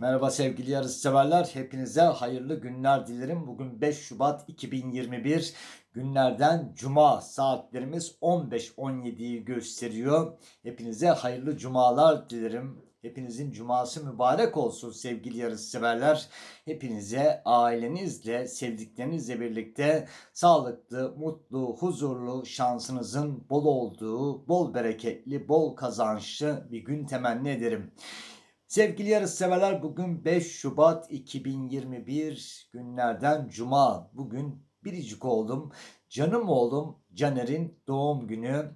Merhaba sevgili yarışseverler. Hepinize hayırlı günler dilerim. Bugün 5 Şubat 2021 günlerden Cuma saatlerimiz 15.17'yi gösteriyor. Hepinize hayırlı cumalar dilerim. Hepinizin cuması mübarek olsun sevgili yarışseverler. Hepinize ailenizle, sevdiklerinizle birlikte sağlıklı, mutlu, huzurlu, şansınızın bol olduğu, bol bereketli, bol kazançlı bir gün temenni ederim. Sevgili yarışseverler bugün 5 Şubat 2021 günlerden Cuma. Bugün biricik oğlum, canım oğlum Caner'in doğum günü.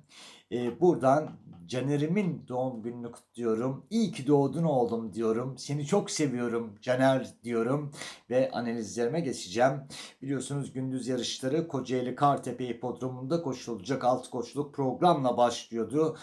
Ee, buradan Caner'imin doğum gününü kutluyorum. İyi ki doğdun oğlum diyorum. Seni çok seviyorum Caner diyorum. Ve analizlerime geçeceğim. Biliyorsunuz gündüz yarışları Kocaeli Kartepe Hipodromu'nda koşulacak alt koşuluk programla başlıyordu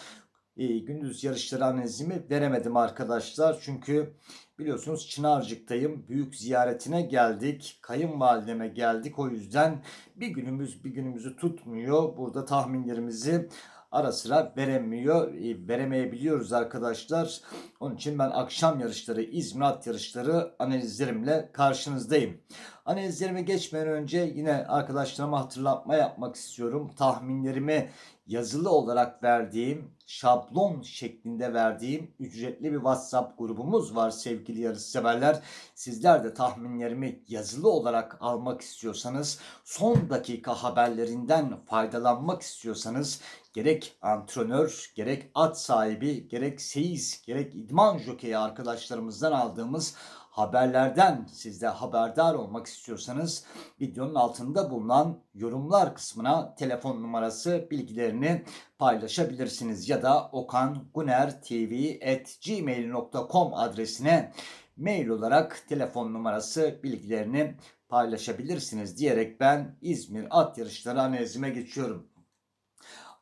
e, gündüz yarışları analizimi veremedim arkadaşlar. Çünkü biliyorsunuz Çınarcık'tayım. Büyük ziyaretine geldik. Kayınvalideme geldik. O yüzden bir günümüz bir günümüzü tutmuyor. Burada tahminlerimizi ara sıra veremiyor, e, veremeyebiliyoruz arkadaşlar. Onun için ben akşam yarışları, İzmir at yarışları analizlerimle karşınızdayım. Analizlerime geçmeden önce yine arkadaşlarıma hatırlatma yapmak istiyorum. Tahminlerimi yazılı olarak verdiğim, şablon şeklinde verdiğim ücretli bir WhatsApp grubumuz var sevgili yarışseverler. Sizler de tahminlerimi yazılı olarak almak istiyorsanız, son dakika haberlerinden faydalanmak istiyorsanız gerek antrenör, gerek at sahibi, gerek seyis, gerek idman jokeyi arkadaşlarımızdan aldığımız haberlerden siz de haberdar olmak istiyorsanız videonun altında bulunan yorumlar kısmına telefon numarası bilgilerini paylaşabilirsiniz ya da okangunertv@gmail.com adresine mail olarak telefon numarası bilgilerini paylaşabilirsiniz diyerek ben İzmir at yarışları analizime geçiyorum.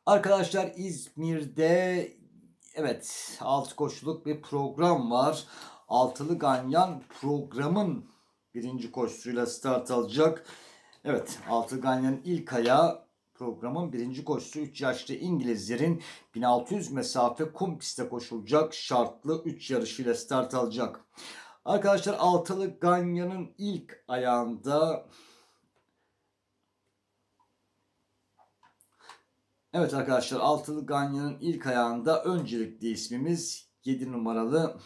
Arkadaşlar İzmir'de evet alt koşuluk bir program var. Altılı Ganyan programın birinci koşusuyla start alacak. Evet Altılı Ganyan'ın ilk ayağı programın birinci koşusu 3 yaşlı İngilizlerin 1600 mesafe kum pistte koşulacak şartlı 3 yarışıyla start alacak. Arkadaşlar Altılı Ganyan'ın ilk ayağında Evet arkadaşlar Altılı Ganyan'ın ilk ayağında öncelikli ismimiz 7 numaralı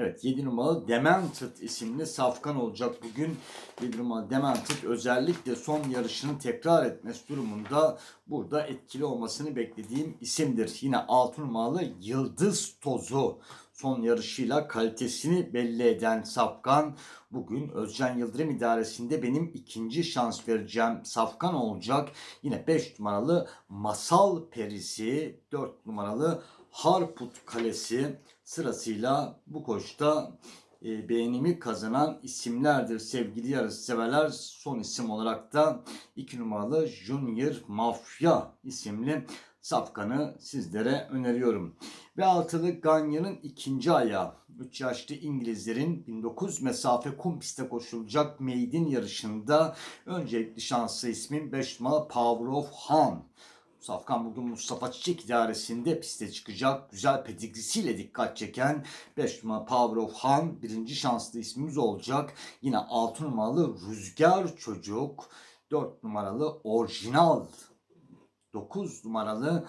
Evet 7 numaralı Demented isimli safkan olacak bugün. 7 numaralı Demented özellikle son yarışını tekrar etmesi durumunda burada etkili olmasını beklediğim isimdir. Yine 6 numaralı Yıldız Tozu son yarışıyla kalitesini belli eden Safkan bugün Özcan Yıldırım idaresinde benim ikinci şans vereceğim Safkan olacak. Yine 5 numaralı Masal Perisi, 4 numaralı Harput Kalesi sırasıyla bu koşta e, beğenimi kazanan isimlerdir sevgili yarış severler. Son isim olarak da 2 numaralı Junior Mafya isimli safkanı sizlere öneriyorum. Ve altılı Ganya'nın ikinci ayağı 3 yaşlı İngilizlerin 1900 mesafe kum pistte koşulacak maiden yarışında öncelikli şanslı ismin 5 numaralı Power of Han. Safkan bugün Mustafa Çiçek idaresinde piste çıkacak. Güzel pedigrisiyle dikkat çeken 5 numara Power of Han birinci şanslı ismimiz olacak. Yine 6 numaralı Rüzgar Çocuk. 4 numaralı Orijinal. 9 numaralı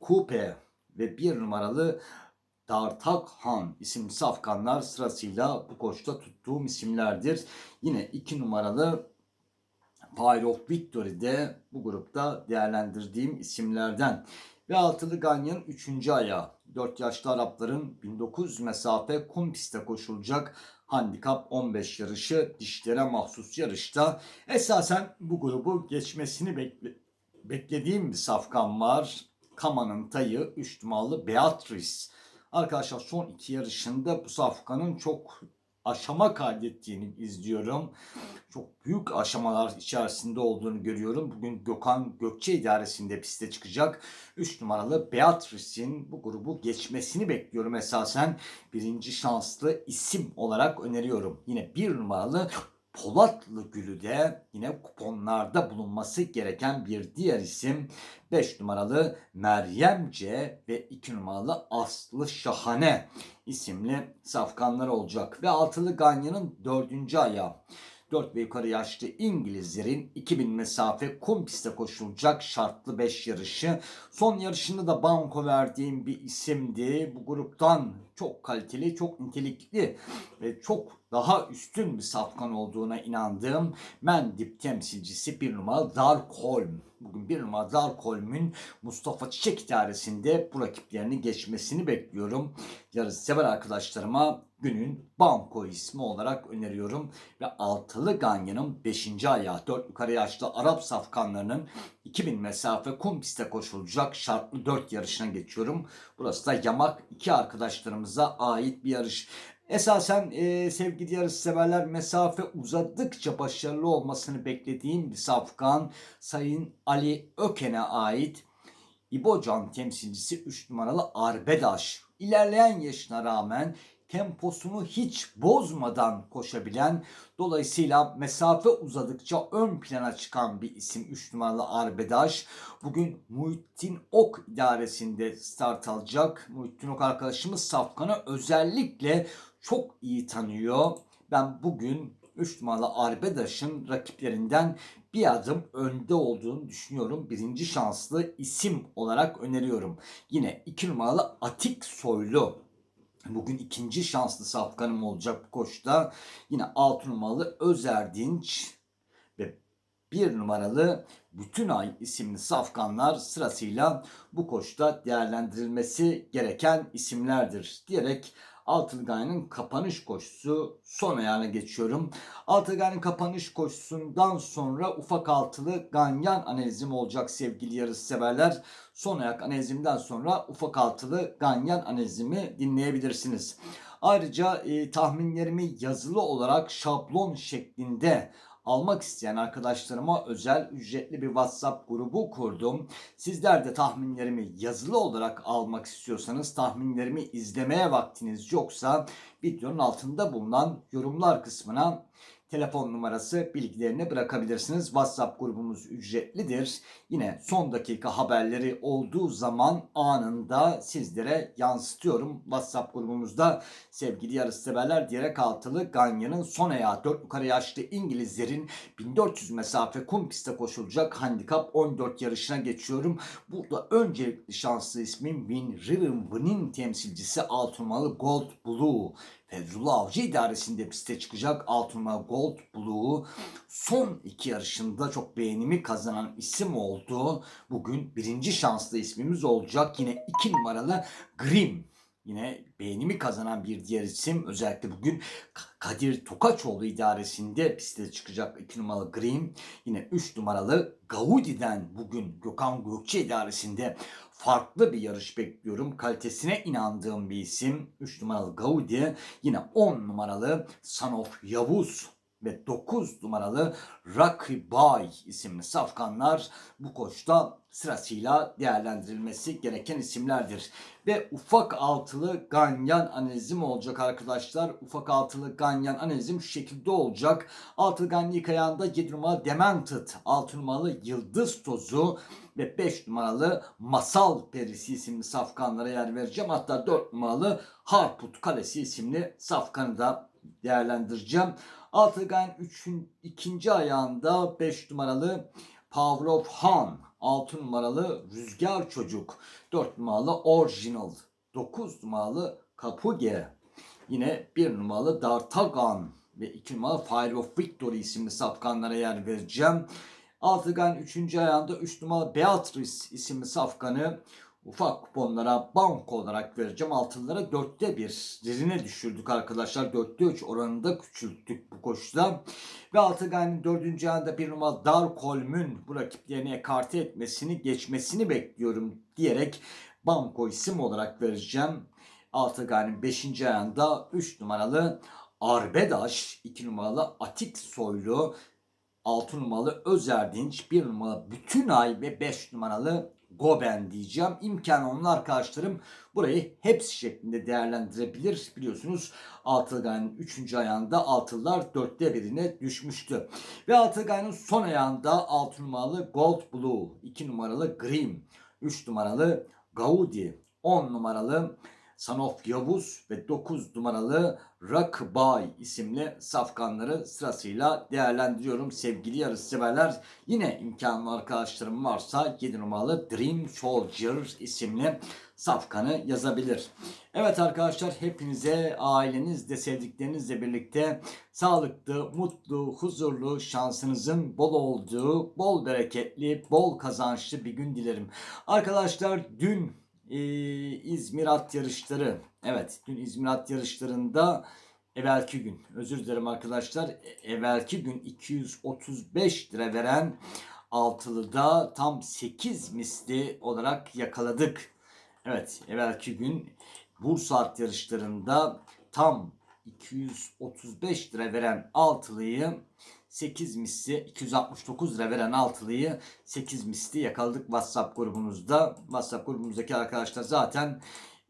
Coupe ve 1 numaralı Dartak Han isimli safkanlar sırasıyla bu koşta tuttuğum isimlerdir. Yine 2 numaralı Fire of Victory'de bu grupta değerlendirdiğim isimlerden. Ve altılı Ganyan 3. ayağı. 4 yaşlı Arapların 1900 mesafe kum pistte koşulacak handikap 15 yarışı dişlere mahsus yarışta. Esasen bu grubu geçmesini bekle beklediğim bir safkan var. Kama'nın tayı 3 numaralı Beatrice. Arkadaşlar son iki yarışında bu safkanın çok aşama kaydettiğini izliyorum. Çok büyük aşamalar içerisinde olduğunu görüyorum. Bugün Gökhan Gökçe idaresinde piste çıkacak. 3 numaralı Beatrice'in bu grubu geçmesini bekliyorum esasen. Birinci şanslı isim olarak öneriyorum. Yine 1 numaralı Polatlı Gülü de yine kuponlarda bulunması gereken bir diğer isim. 5 numaralı Meryemce ve 2 numaralı Aslı Şahane isimli safkanlar olacak. Ve altılı Ganyan'ın dördüncü ayağı. 4 ve yukarı yaşlı İngilizlerin 2000 mesafe kum pistte koşulacak şartlı 5 yarışı. Son yarışında da banko verdiğim bir isimdi. Bu gruptan çok kaliteli, çok nitelikli ve çok daha üstün bir safkan olduğuna inandığım Mendip temsilcisi bir numaralı Darkholm. Bugün bir numaralı Darkholm'ün Mustafa Çiçek idaresinde bu rakiplerini geçmesini bekliyorum. Yarış sever arkadaşlarıma günün banko ismi olarak öneriyorum. Ve altılı Ganyan'ın 5. ayağı 4 yukarı yaşlı Arap safkanlarının 2000 mesafe kum pistte koşulacak şartlı 4 yarışına geçiyorum. Burası da yamak iki arkadaşlarımıza ait bir yarış. Esasen e, sevgili yarış severler mesafe uzadıkça başarılı olmasını beklediğim bir safkan Sayın Ali Öken'e ait İbocan temsilcisi 3 numaralı Arbedaş. İlerleyen yaşına rağmen temposunu hiç bozmadan koşabilen dolayısıyla mesafe uzadıkça ön plana çıkan bir isim 3 numaralı Arbedaş. Bugün Muhittin Ok idaresinde start alacak. Muhittin Ok arkadaşımız Safkan'ı özellikle çok iyi tanıyor. Ben bugün 3 numaralı Arbedaş'ın rakiplerinden bir adım önde olduğunu düşünüyorum. Birinci şanslı isim olarak öneriyorum. Yine 2 numaralı Atik Soylu Bugün ikinci şanslı safkanım olacak bu koşta. Yine 6 numaralı Özerdinç ve 1 numaralı Bütün Ay isimli safkanlar sırasıyla bu koşta değerlendirilmesi gereken isimlerdir diyerek Altılı Gaye'nin kapanış koşusu son ayağına geçiyorum. Altılı Gaye'nin kapanış koşusundan sonra ufak altılı ganyan analizim olacak sevgili yarış severler. Son ayak analizimden sonra ufak altılı ganyan analizimi dinleyebilirsiniz. Ayrıca e, tahminlerimi yazılı olarak şablon şeklinde almak isteyen arkadaşlarıma özel ücretli bir WhatsApp grubu kurdum. Sizler de tahminlerimi yazılı olarak almak istiyorsanız tahminlerimi izlemeye vaktiniz yoksa videonun altında bulunan yorumlar kısmına telefon numarası bilgilerini bırakabilirsiniz. WhatsApp grubumuz ücretlidir. Yine son dakika haberleri olduğu zaman anında sizlere yansıtıyorum. WhatsApp grubumuzda sevgili yarışseverler diyerek altılı Ganya'nın son ayağı 4 yukarı yaşlı İngilizlerin 1400 mesafe kum pistte koşulacak handikap 14 yarışına geçiyorum. Burada öncelikli şanslı ismim Win Riven Win'in temsilcisi Altınmalı Gold Blue. Fezullah Avcı idaresinde piste çıkacak Altınma Gold Blue'u son iki yarışında çok beğenimi kazanan isim oldu. Bugün birinci şanslı ismimiz olacak. Yine iki numaralı Grim. Yine beğenimi kazanan bir diğer isim özellikle bugün Kadir Tokaçoğlu idaresinde piste çıkacak 2 numaralı Grim. Yine 3 numaralı Gaudi'den bugün Gökhan Gökçe idaresinde farklı bir yarış bekliyorum. Kalitesine inandığım bir isim. 3 numaralı Gaudi. Yine 10 numaralı Son of Yavuz ve 9 numaralı Rocky Bay isimli safkanlar bu koşta sırasıyla değerlendirilmesi gereken isimlerdir. Ve ufak altılı ganyan analizim olacak arkadaşlar. Ufak altılı ganyan analizim şu şekilde olacak. Altılı ganyan ilk ayağında 7 numaralı Demented, 6 numaralı Yıldız Tozu ve 5 numaralı Masal Perisi isimli safkanlara yer vereceğim. Hatta 4 numaralı Harput Kalesi isimli safkanı da değerlendireceğim. 3'ün ikinci ayağında 5 numaralı Pavlov Han, 6 numaralı Rüzgar Çocuk, 4 numaralı Original, 9 numaralı Kapuge, yine 1 numaralı Dartagan ve 2 numaralı Fire of Victory isimli safkanlara yer vereceğim. Altıgan 3. ayağında 3 numaralı Beatrice isimli safkanı ufak kuponlara banko olarak vereceğim. Altınlara 4'te 1 derine düşürdük arkadaşlar. 4'te 3 oranında küçülttük bu koşuda. Ve Altıgan'ın 4. ayında bir numara Darkolm'ün bu rakiplerini ekarte etmesini, geçmesini bekliyorum diyerek banko isim olarak vereceğim. Altıgan'ın 5. ayında 3 numaralı Arbedaş, 2 numaralı Atik Soylu, 6 numaralı Özerdinç, 1 numaralı Bütünay ve 5 numaralı Goben diyeceğim. İmkanı olan arkadaşlarım burayı hepsi şeklinde değerlendirebilir. Biliyorsunuz Altılgay'ın 3. ayağında Altılılar 4'te birine düşmüştü. Ve Altılgay'ın son ayağında 6 numaralı Gold Blue, 2 numaralı Grim, 3 numaralı Gaudi, 10 numaralı Sanof Yavuz ve 9 numaralı Rakbay isimli safkanları sırasıyla değerlendiriyorum sevgili yarışseverler. Yine imkanlı arkadaşlarım varsa 7 numaralı Dream Soldier isimli safkanı yazabilir. Evet arkadaşlar hepinize ailenizle sevdiklerinizle birlikte sağlıklı, mutlu, huzurlu, şansınızın bol olduğu, bol bereketli, bol kazançlı bir gün dilerim. Arkadaşlar dün e, İzmir at yarışları. Evet dün İzmir at yarışlarında evvelki gün özür dilerim arkadaşlar. e- Evvelki gün 235 lira veren altılıda tam 8 misli olarak yakaladık. Evet evvelki gün Bursa at yarışlarında tam 235 lira veren altılıyı 8 misli 269 lira veren altılıyı 8 misli yakaladık WhatsApp grubumuzda. WhatsApp grubumuzdaki arkadaşlar zaten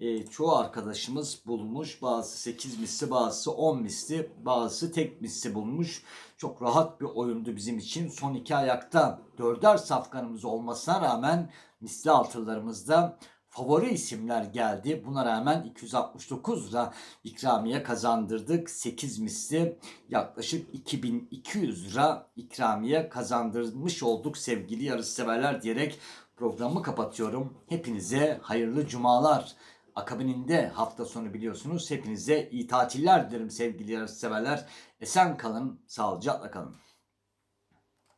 e, çoğu arkadaşımız bulmuş. Bazısı 8 misli, bazısı 10 misli, bazısı tek misli bulmuş. Çok rahat bir oyundu bizim için. Son iki ayakta dörder safkanımız olmasına rağmen misli altılarımızda favori isimler geldi. Buna rağmen 269 lira ikramiye kazandırdık. 8 misli yaklaşık 2200 lira ikramiye kazandırmış olduk sevgili yarışseverler diyerek programı kapatıyorum. Hepinize hayırlı cumalar. Akabininde hafta sonu biliyorsunuz. Hepinize iyi tatiller dilerim sevgili yarışseverler. Esen kalın, sağlıcakla kalın.